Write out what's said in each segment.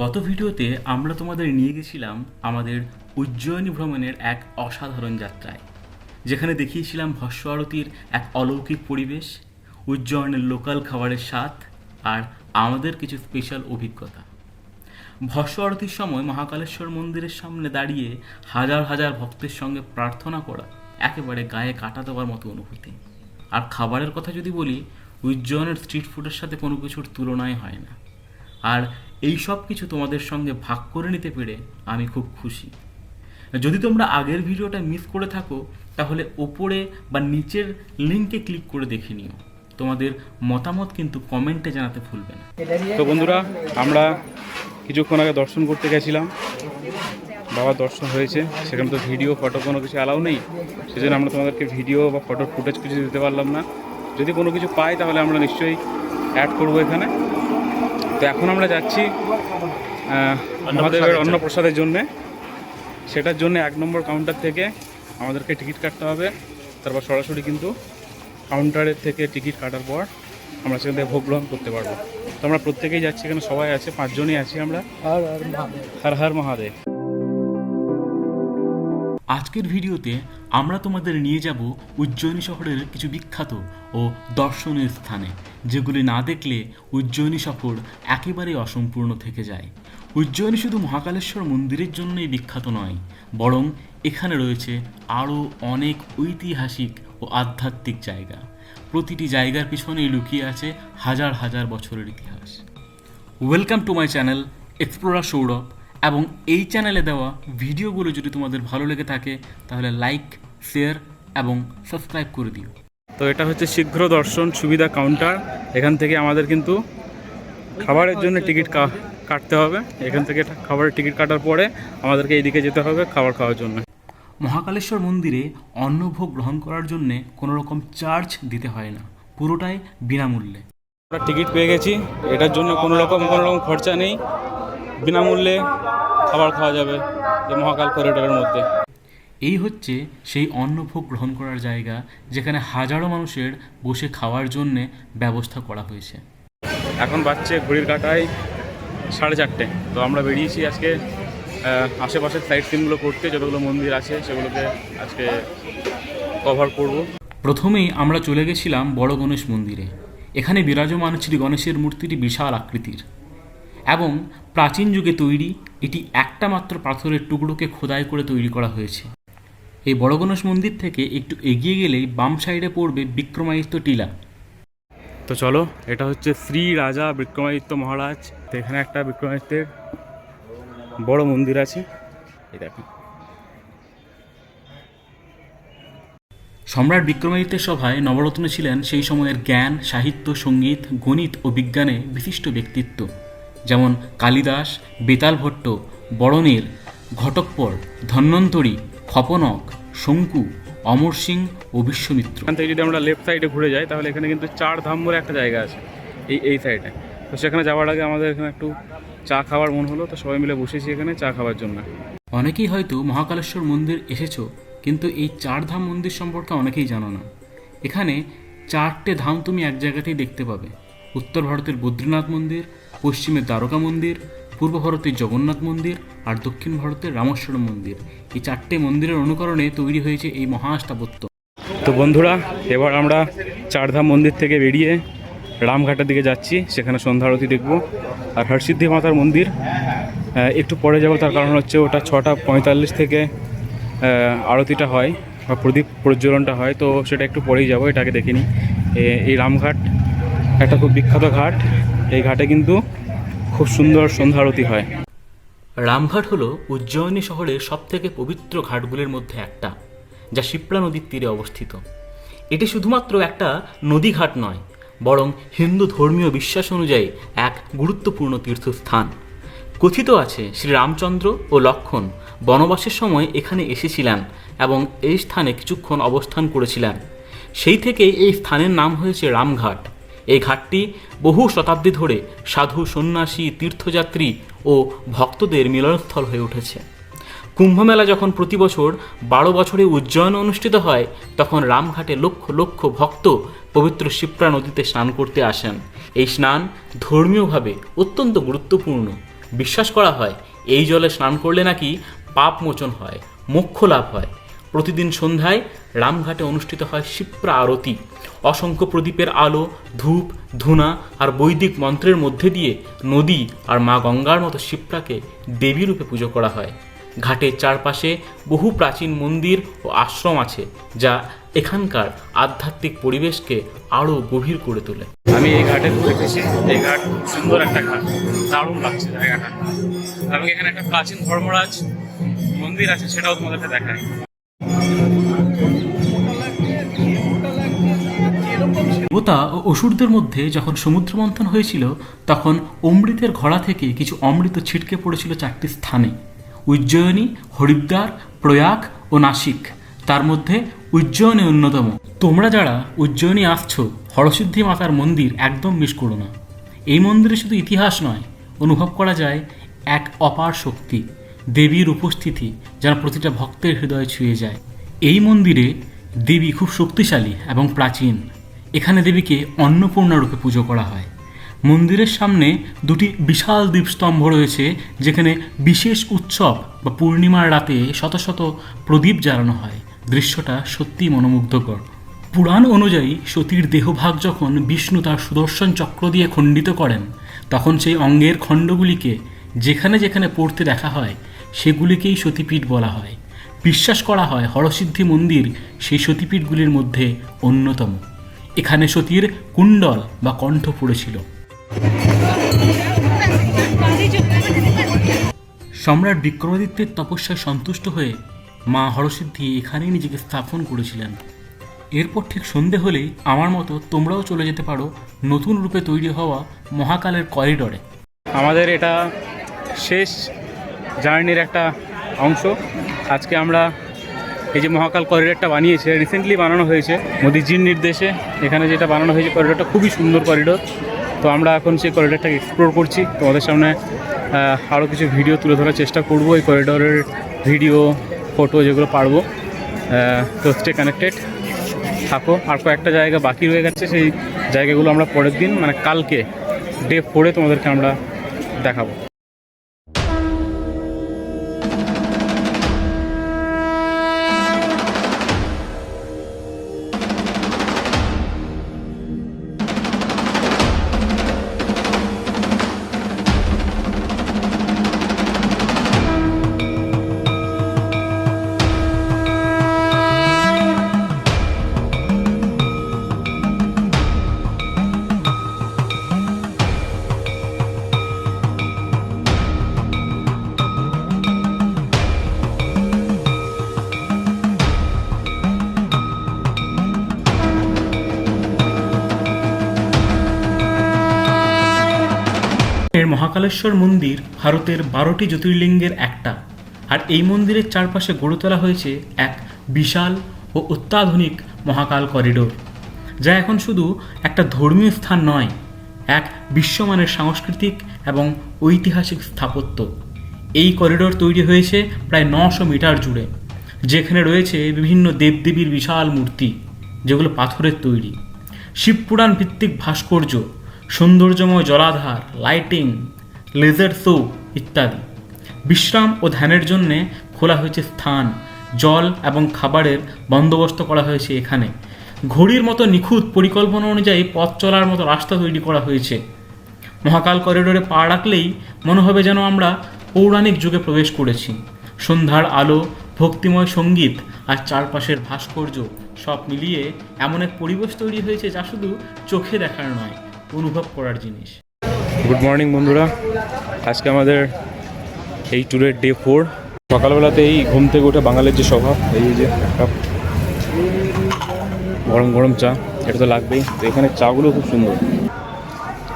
গত ভিডিওতে আমরা তোমাদের নিয়ে গেছিলাম আমাদের উজ্জয়িনী ভ্রমণের এক অসাধারণ যাত্রায়, যেখানে দেখিয়েছিলাম ভস্য আরতির এক অলৌকিক পরিবেশ, উজ্জয়নের লোকাল খাবারের স্বাদ আর আমাদের কিছু স্পেশাল অভিজ্ঞতা। ভস্য আরতির সময় মহাকালেশ্বর মন্দিরের সামনে দাঁড়িয়ে হাজার হাজার ভক্তের সঙ্গে প্রার্থনা করা একেবারে গায়ে কাটা দেওয়ার মতো অনুভূতি। আর খাবারের কথা যদি বলি, উজ্জয়নের স্ট্রিট ফুডের সাথে কোনো কিছুর তুলনাই হয় না। আর এই সব কিছু তোমাদের সঙ্গে ভাগ করে নিতে পেরে আমি খুব খুশি। যদি তোমরা আগের ভিডিওটা মিস করে থাকো, তাহলে ওপরে বা নিচের লিঙ্কে ক্লিক করে দেখে নিও। তোমাদের মতামত কিন্তু কমেন্টে জানাতে ভুলবে না। তো বন্ধুরা, আমরা কিছুক্ষণ আগে দর্শন করতে গেছিলাম। বাবার দর্শন হয়েছে। সেখানে তো ভিডিও ফটো কোনো কিছু অ্যালাউ নেই। সেজন্য আমরা তোমাদেরকে ভিডিও বা ফটোর ফুটেজ কিছু দিতে পারলাম না। যদি কোনো কিছু পাই, তাহলে আমরা নিশ্চয়ই অ্যাড করব এখানে। তো এখন আমরা যাচ্ছি মহাদেবের অন্নপ্রসাদের জন্যে। সেটার জন্য এক নম্বর কাউন্টার থেকে আমাদেরকে টিকিট কাটতে হবে। তারপর সরাসরি কিন্তু কাউন্টারের থেকে টিকিট কাটার পর আমরা সেখান থেকে ভোগ গ্রহণ করতে পারব। তো আমরা প্রত্যেকেই যাচ্ছি এখানে সবাই আছে পাঁচজনই আছি আমরা। হর হর মহাদেব। আজকের ভিডিওতে আমরা তোমাদের নিয়ে যাব উজ্জয়িনী শহরের কিছু বিখ্যাত ও দর্শনীয় স্থানে, যেগুলি না দেখলে উজ্জয়িনী সফর একেবারেই অসম্পূর্ণ থেকে যায়। উজ্জয়িনী শুধু মহাকালেশ্বর মন্দিরের জন্যই বিখ্যাত নয়, বরং এখানে রয়েছে আরও অনেক ঐতিহাসিক ও আধ্যাত্মিক জায়গা। প্রতিটি জায়গার পিছনেই লুকিয়ে আছে হাজার হাজার বছরের ইতিহাস। Welcome to my channel explorer Sourav এবং এই চ্যানেলে দেওয়া ভিডিওগুলো যদি তোমাদের ভালো লেগে থাকে তাহলে লাইক শেয়ার এবং সাবস্ক্রাইব করে দিও। তো এটা হচ্ছে শীঘ্র দর্শন সুবিধা কাউন্টার এখান থেকে আমাদের কিন্তু খাবারের জন্য টিকিট কাটতে হবে। এখান থেকে খাবারের টিকিট কাটার পরে আমাদেরকে এইদিকে যেতে হবে খাবার খাওয়ার জন্য। মহাকালেশ্বর মন্দিরে অন্নভোগ গ্রহণ করার জন্যে কোনো রকম চার্জ দিতে হয় না। পুরোটাই বিনামূল্যে। আমরা টিকিট পেয়ে গেছি। এটার জন্য কোনো রকম কোনো রকম খরচা নেই। বিনামূল্যে খাবার খাওয়া যাবে এই মহাকাল করিডোরের মধ্যে। এই হচ্ছে সেই অন্নভোগ গ্রহণ করার জায়গা যেখানে হাজারো মানুষের বসে খাওয়ার জন্যে ব্যবস্থা করা হয়েছে। এখন বাজছে ঘড়ির কাটায় সাড়ে চারটে। তো আমরা বেরিয়েছি আজকে আশেপাশের সাইট সিনগুলো করতে যতগুলো মন্দির আছে সেগুলোকে আজকে কভার করব। প্রথমেই আমরা চলে গেছিলাম বড় গণেশ মন্দিরে। এখানে বিরাজমান শ্রী গণেশের মূর্তিটি বিশাল আকৃতির। এবং প্রাচীন যুগে তৈরি এটি একটা মাত্র পাথরের টুকরোকে খোদাই করে তৈরি করা হয়েছে। এই বড় গণেশ মন্দির থেকে একটু এগিয়ে গেলেই বাম সাইডে পড়বে বিক্রমাদিত্য টিলা। তো চলো, এটা হচ্ছে শ্রী রাজা বিক্রমাদিত্য মহারাজ। তো এখানে একটা বিক্রমাদিত্যের বড় মন্দির আছে। সম্রাট বিক্রমাদিত্যের সভায় নবরত্ন ছিলেন সেই সময়ের জ্ঞান, সাহিত্য, সংগীত, গণিত ও বিজ্ঞানে বিশিষ্ট ব্যক্তিত্ব। যেমন কালিদাস বেতাল ভট্ট বড়নের ঘটকপর ধন্বন্তরী খপনক শঙ্কু অমর সিং ও বিশ্বমিত্র। এখান থেকে যদি আমরা লেফট সাইডে ঘুরে যাই তাহলে এখানে কিন্তু চার ধাম বলে একটা জায়গা আছে এই এই সাইডে তো সেখানে যাওয়ার আগে আমাদের এখানে একটু চা খাওয়ার মন হলো তো সবাই মিলে বসেছি এখানে চা খাওয়ার জন্য। অনেকেই হয়তো মহাকালেশ্বর মন্দির এসেছ কিন্তু এই চার ধাম মন্দির সম্পর্কে অনেকেই জানো না। এখানে চারটে ধাম তুমি এক জায়গাতেই দেখতে পাবে। উত্তর ভারতের বদ্রীনাথ মন্দির পশ্চিমের দ্বারকা মন্দির, পূর্ব ভারতের জগন্নাথ মন্দির আর দক্ষিণ ভারতের রামেশ্বরম মন্দির। এই চারটে মন্দিরের অনুকরণে তৈরি হয়েছে এই মহা স্থাপত্য তো বন্ধুরা, এবার আমরা চারধাম মন্দির থেকে বেরিয়ে রামঘাটের দিকে যাচ্ছি। সেখানে সন্ধ্যা আরতি দেখব। আর হরসিদ্ধি মাতার মন্দির একটু পরে যাব। তার কারণ হচ্ছে ওটা ছটা পঁয়তাল্লিশ থেকে আরতিটা হয় বা প্রদীপ প্রজ্বলনটা হয়। তো সেটা একটু পরেই যাব, এটাকে দেখিনি। এই রামঘাট একটা খুব বিখ্যাত ঘাট। এই ঘাটে কিন্তু খুব সুন্দর সন্ধ্যা আরতি হয়। রামঘাট হলো উজ্জয়িনী শহরের সবথেকে পবিত্র ঘাটগুলির মধ্যে একটা, যা শিপ্রা নদীর তীরে অবস্থিত। এটি শুধুমাত্র একটা নদীঘাট নয়, বরং হিন্দু ধর্মীয় বিশ্বাস অনুযায়ী এক গুরুত্বপূর্ণ তীর্থস্থান। কথিত আছে শ্রী রামচন্দ্র ও লক্ষণ বনবাসের সময় এখানে এসেছিলেন এবং এই স্থানে কিছুক্ষণ অবস্থান করেছিলেন। সেই থেকেই এই স্থানের নাম হয়েছে রামঘাট। এই ঘাটটি বহু শতাব্দী ধরে সাধু, সন্ন্যাসী, তীর্থযাত্রী ও ভক্তদের মিলনস্থল হয়ে উঠেছে। কুম্ভমেলা যখন প্রতি বছর বারো বছরে উজ্জয়ন অনুষ্ঠিত হয়, তখন রামঘাটে লক্ষ লক্ষ ভক্ত পবিত্র শিপ্রা নদীতে স্নান করতে আসেন। এই স্নান ধর্মীয়ভাবে অত্যন্ত গুরুত্বপূর্ণ। বিশ্বাস করা হয়, এই জলে স্নান করলে নাকি পাপ মোচন হয়, মোক্ষ লাভ হয়। প্রতিদিন সন্ধ্যায় রামঘাটে অনুষ্ঠিত হয় শিপ্রা আরতি। অসংখ্য প্রদীপের আলো, ধূপ, ধুনা আর বৈদিক মন্ত্রের মধ্যে দিয়ে নদী আর মা গঙ্গার মতো শিপ্রাকে দেবী রূপে পুজো করা হয়। ঘাটের চারপাশে বহু প্রাচীন মন্দির ও আশ্রম আছে, যা এখানকার আধ্যাত্মিক পরিবেশকে আরও গভীর করে তোলে। আমি এই ঘাটে দেখেছি এই ঘাট সুন্দর একটা ঘাট। দারুণ লাগছে জায়গাটা। এবং এখানে একটা প্রাচীন ধর্মরাজ মন্দির আছে, সেটাও তোমাদেরকে দেখায় দেবতা ও অসুরদের মধ্যে যখন সমুদ্র মন্থন হয়েছিল, তখন অমৃতের ঘোড়া থেকে কিছু অমৃত ছিটকে পড়েছিল চারটি স্থানে। উজ্জয়িনী, হরিদ্বার, প্রয়াগ ও নাসিক। তার মধ্যে উজ্জয়িনী অন্যতম। তোমরা যারা উজ্জয়িনী আসছো, হরসিদ্ধি মাতার মন্দির একদম মিস করো না। এই মন্দিরে শুধু ইতিহাস নয়, অনুভব করা যায় এক অপার শক্তি। দেবীর উপস্থিতি যেন প্রতিটা ভক্তের হৃদয়ে ছুঁয়ে যায়। এই মন্দিরে দেবী খুব শক্তিশালী এবং প্রাচীন। এখানে দেবীকে অন্নপূর্ণা রূপে পুজো করা হয়। মন্দিরের সামনে দুটি বিশাল দীপস্তম্ভ রয়েছে, যেখানে বিশেষ উৎসব বা পূর্ণিমার রাতে শত শত প্রদীপ জ্বালানো হয়। দৃশ্যটা সত্যিই মনোমুগ্ধকর। পুরাণ অনুযায়ী সতীর দেহভাগ যখন বিষ্ণু তার সুদর্শন চক্র দিয়ে খণ্ডিত করেন, তখন সেই অঙ্গের খণ্ডগুলিকে যেখানে যেখানে পড়তে দেখা হয়, সেগুলিকেই সতীপীঠ বলা হয়। বিশ্বাস করা হয় হরসিদ্ধি মন্দির সেই সতীপীঠগুলির মধ্যে অন্যতম। এখানে সতীর কুণ্ডল বা কণ্ঠ পড়েছিল। সম্রাট বিক্রমাদিত্যের তপস্যায় সন্তুষ্ট হয়ে মা হরসিদ্ধি এখানেই নিজেকে স্থাপন করেছিলেন। এরপর ঠিক সন্ধে হলেই আমার মতো তোমরাও চলে যেতে পারো নতুন রূপে তৈরি হওয়া মহাকালের করিডরে। আমাদের এটা শেষ জার্নির একটা অংশ। আজকে আমরা এই যে মহাকাল করিডোরটা বানিয়েছে রিসেন্টলি বানানো হয়েছে। মোদিজির নির্দেশে এখানে যেটা বানানো হয়েছে করিডোরটা খুবই সুন্দর করিডোর তো আমরা এখন সেই করিডোরটাকে এক্সপ্লোর করছি। তোমাদের সামনে আরও কিছু ভিডিও তুলে ধরার চেষ্টা করব। এই করিডোরের ভিডিও ফটো যেগুলো পারব। তো স্টে কানেক্টেড থাকো। আর কয়েকটা জায়গা বাকি রয়ে গেছে, সেই জায়গাগুলো আমরা পরের দিন মানে কালকে ডে ফোরে তোমাদেরকে আমরা দেখাবো। মহাকালেশ্বর মন্দির ভারতের বারোটি জ্যোতির্লিঙ্গের একটা। আর এই মন্দিরের চারপাশে গড়ে তোলা হয়েছে এক বিশাল ও অত্যাধুনিক মহাকাল করিডোর, যা এখন শুধু একটা ধর্মীয় স্থান নয়, এক বিশ্বমানের সাংস্কৃতিক এবং ঐতিহাসিক স্থাপত্য। এই করিডোর তৈরি হয়েছে প্রায় নশো মিটার জুড়ে, যেখানে রয়েছে বিভিন্ন দেবদেবীর বিশাল মূর্তি, যেগুলো পাথরের তৈরি। শিবপুরাণ ভিত্তিক ভাস্কর্য, সৌন্দর্যময় জলাধার, লাইটিং লেজার শো ইত্যাদি। বিশ্রাম ও ধ্যানের জন্যে খোলা হয়েছে স্থান, জল এবং খাবারের বন্দোবস্ত করা হয়েছে এখানে। ঘড়ির মতো নিখুঁত পরিকল্পনা অনুযায়ী পথ চলার মতো রাস্তা তৈরি করা হয়েছে। মহাকাল করিডোরে পা রাখলেই মনে হবে যেন আমরা পৌরাণিক যুগে প্রবেশ করেছি। সন্ধ্যার আলো, ভক্তিময় সংগীত আর চারপাশের ভাস্কর্য সব মিলিয়ে এমন এক পরিবেশ তৈরি হয়েছে যা শুধু চোখে দেখার নয়, অনুভব করার জিনিস। গুড মর্নিং বন্ধুরা। আজকে আমাদের এই ট্যুরের ডে ফোর। সকালবেলাতে এই ঘুম থেকে উঠে বাঙালির যে স্বভাব, এই যে একটা গরম গরম চা, এটা তো লাগবেই। তো এখানে চাগুলো খুব সুন্দর।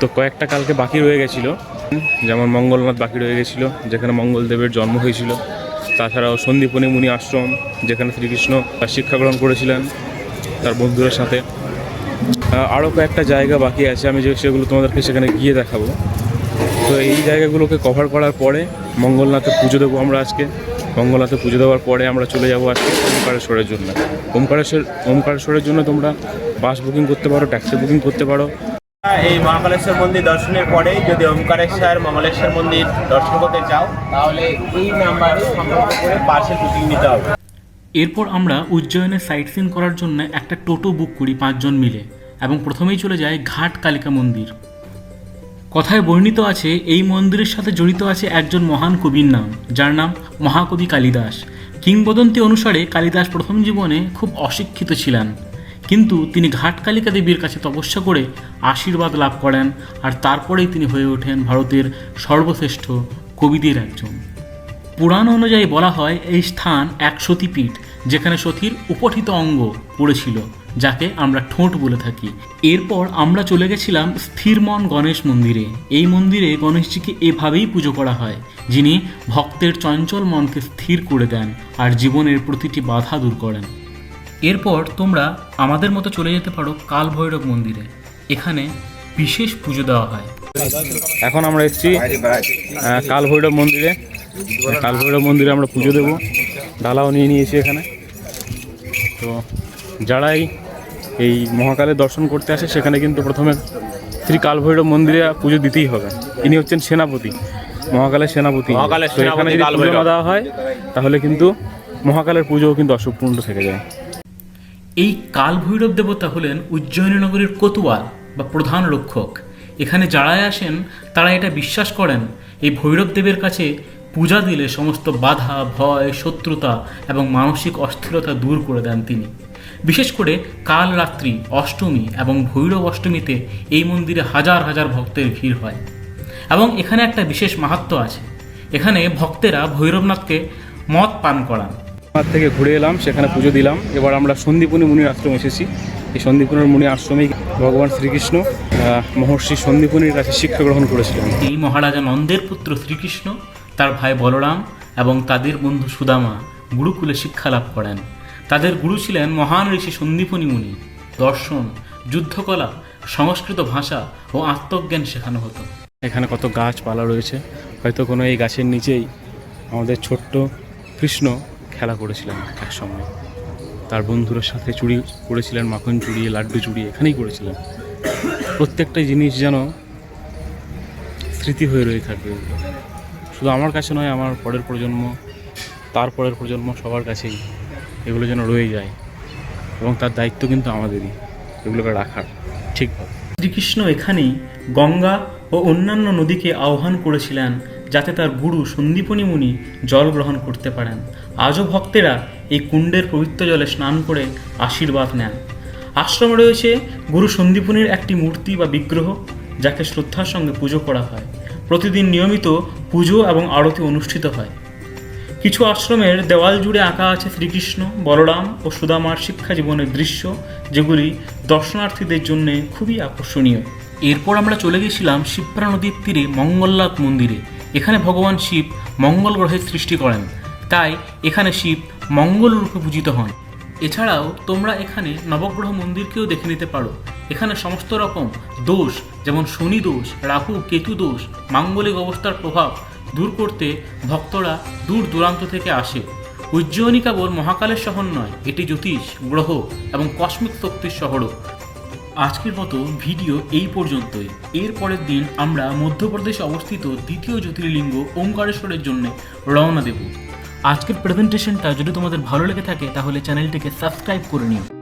তো কয়েকটা কালকে বাকি রয়ে গেছিল। যেমন মঙ্গলনাথ বাকি রয়ে গেছিল, যেখানে মঙ্গলদেবের জন্ম হয়েছিল। তাছাড়াও সন্দীপনী মুনি আশ্রম, যেখানে শ্রীকৃষ্ণ শিক্ষা গ্রহণ করেছিলেন তার বন্ধুদের সাথে। আরও কয়েকটা জায়গা বাকি আছে আমি যে সেগুলো তোমাদেরকে সেখানে গিয়ে দেখাবো। তো এই জায়গাগুলোকে কভার করার পরে মঙ্গলনাথে পুজো দেবো আমরা আজকে। মঙ্গলনাথে পুজো দেওয়ার পরে আমরা চলে যাব আজকে ওমকারেশ্বরের জন্য। ওমকারেশ্বর ওমকারেশ্বরের জন্য তোমরা বাস বুকিং করতে পারো ট্যাক্সি বুকিং করতে পারো। এই মহাকালেশ্বর মন্দির দর্শনের পরে যদি ওমকারেশ্বর মঙ্গলেশ্বর মন্দির দর্শন করতে চাও তাহলে এই নাম্বারে সম্পর্ক করে পার্সেল বুকিং নিতে হবে। এরপর আমরা উজ্জয়নে সাইট সিন করার জন্য একটা টোটো বুক করি পাঁচজন মিলে। এবং প্রথমেই চলে যায় ঘাট কালিকা মন্দির। কথায় বর্ণিত আছে, এই মন্দিরের সাথে জড়িত আছে একজন মহান কবির নাম, যার নাম মহাকবি কালিদাস। কিংবদন্তি অনুসারে কালিদাস প্রথম জীবনে খুব অশিক্ষিত ছিলেন। কিন্তু তিনি ঘাট কালিকা দেবীর কাছে তপস্যা করে আশীর্বাদ লাভ করেন আর তারপরেই তিনি হয়ে ওঠেন ভারতের সর্বশ্রেষ্ঠ কবিদের একজন। পুরাণ অনুযায়ী বলা হয়, এই স্থান এক সতীপীঠ, যেখানে সতীর উপঠিত অঙ্গ পড়েছিল। যাকে আমরা ঠোঁট বলে থাকি। এরপর আমরা চলে গেছিলাম স্থিরমন গণেশ মন্দিরে। এই মন্দিরে গণেশজিকে এভাবেই পুজো করা হয়, যিনি ভক্তের চঞ্চল মনকে স্থির করে দেন আর জীবনের প্রতিটি বাধা দূর করেন। এরপর তোমরা আমাদের মতো চলে যেতে পারো কাল ভৈরব মন্দিরে। এখানে বিশেষ পুজো দেওয়া হয়। এখন আমরা এসেছি কাল ভৈরব মন্দিরে। কাল ভৈরব মন্দিরে আমরা পুজো দেবো। ডালাও নিয়ে নিয়েছি এখানে। তো যারাই এই মহাকালের দর্শন করতে আসে সেখানে কিন্তু প্রথমে শ্রী কাল ভৈরব মন্দিরে পুজো দিতেই হবে। ইনি হচ্ছেন সেনাপতি মহাকালের সেনাপতি। তো এখানে যদি পুজো না দেওয়া হয় তাহলে কিন্তু মহাকালের পুজোও কিন্তু অসম্পূর্ণ থেকে যায়। এই কাল ভৈরব দেবতা হলেন উজ্জয়িনী নগরীর কোতোয়াল বা প্রধান রক্ষক। এখানে যারাই আসেন তারা এটা বিশ্বাস করেন এই ভৈরব দেবের কাছে পূজা দিলে সমস্ত বাধা ভয় শত্রুতা এবং মানসিক অস্থিরতা দূর করে দেন তিনি। বিশেষ করে কাল রাত্রি অষ্টমী এবং ভৈরব অষ্টমীতে এই মন্দিরে হাজার হাজার ভক্তের ভিড় হয়। এবং এখানে একটা বিশেষ মাহাত্ম্য আছে। এখানে ভক্তেরা ভৈরবনাথকে মদ পান করান। আমার থেকে ঘুরে এলাম সেখানে পুজো দিলাম। এবার আমরা সন্দীপনী মুনির আশ্রম এসেছি। এই সন্দীপনের মুনি আশ্রমে ভগবান শ্রীকৃষ্ণ মহর্ষি সন্দীপনীর কাছে শিক্ষা গ্রহণ করেছিলেন। এই মহারাজা নন্দের পুত্র শ্রীকৃষ্ণ তার ভাই বলরাম এবং তাদের বন্ধু সুদামা গুরুকুলে শিক্ষা লাভ করেন। তাদের গুরু ছিলেন মহান ঋষি সন্দীপনী মুনি। দর্শন, যুদ্ধকলা, সংস্কৃত ভাষা ও আত্মজ্ঞান শেখানো হতো। এখানে কত গাছপালা রয়েছে। হয়তো কোনো এই গাছের নিচেই আমাদের ছোট্ট কৃষ্ণ খেলা করেছিলেন এক সময়। তার বন্ধুদের সাথে চুরি করেছিলেন, মাখন চুরি, লাড্ডু চুরি, এখানেই করেছিলেন। প্রত্যেকটা জিনিস যেন স্মৃতি হয়ে রয়ে থাকবে। শুধু আমার কাছে নয়, আমার পরের প্রজন্ম, তার পরের প্রজন্ম সবার কাছেই। এগুলো যেন রয়ে যায়। এবং তার দায়িত্ব কিন্তু আমাদেরই, এগুলোকে রাখার। ঠিকভাবে শ্রীকৃষ্ণ এখানেই গঙ্গা ও অন্যান্য নদীকে আহ্বান করেছিলেন যাতে তার গুরু সন্দীপনী মুনি জল গ্রহণ করতে পারেন। আজও ভক্তেরা এই কুণ্ডের পবিত্র জলে স্নান করে আশীর্বাদ নেন। আশ্রমে রয়েছে গুরু সন্দীপনীর একটি মূর্তি বা বিগ্রহ, যাকে শ্রদ্ধার সঙ্গে পুজো করা হয়। প্রতিদিন নিয়মিত পুজো এবং আরতি অনুষ্ঠিত হয়। কিছু আশ্রমের দেওয়াল জুড়ে আঁকা আছে শ্রীকৃষ্ণ, বলরাম ও সুদামার শিক্ষা জীবনের দৃশ্য, যেগুলি দর্শনার্থীদের জন্য খুবই আকর্ষণীয়। এরপর আমরা চলে গেছিলাম শিপ্রা নদীর তীরে মঙ্গলনাথ মন্দিরে। এখানে ভগবান শিব মঙ্গল গ্রহের সৃষ্টি করেন। তাই এখানে শিব মঙ্গল রূপে পূজিত হন। এছাড়াও তোমরা এখানে নবগ্রহ মন্দিরকেও দেখে নিতে পারো। এখানে সমস্ত রকম দোষ, যেমন শনি দোষ, রাহু, কেতু দোষ, মাঙ্গলিক অবস্থার প্রভাব দূর করতে ভক্তরা দূর দূরান্ত থেকে আসে। উজ্জয়িনী কেবল মহাকালের শহর নয়, এটি জ্যোতিষ, গ্রহ এবং কসমিক শক্তির শহরও। আজকের মতো ভিডিও এই পর্যন্তই। এর পরের দিন আমরা মধ্যপ্রদেশে অবস্থিত দ্বিতীয় জ্যোতির্লিঙ্গ ওঙ্কারেশ্বরের জন্য রওনা দেব। আজকের প্রেজেন্টেশনটা যদি তোমাদের ভালো লেগে থাকে, তাহলে চ্যানেলটিকে সাবস্ক্রাইব করে নিও।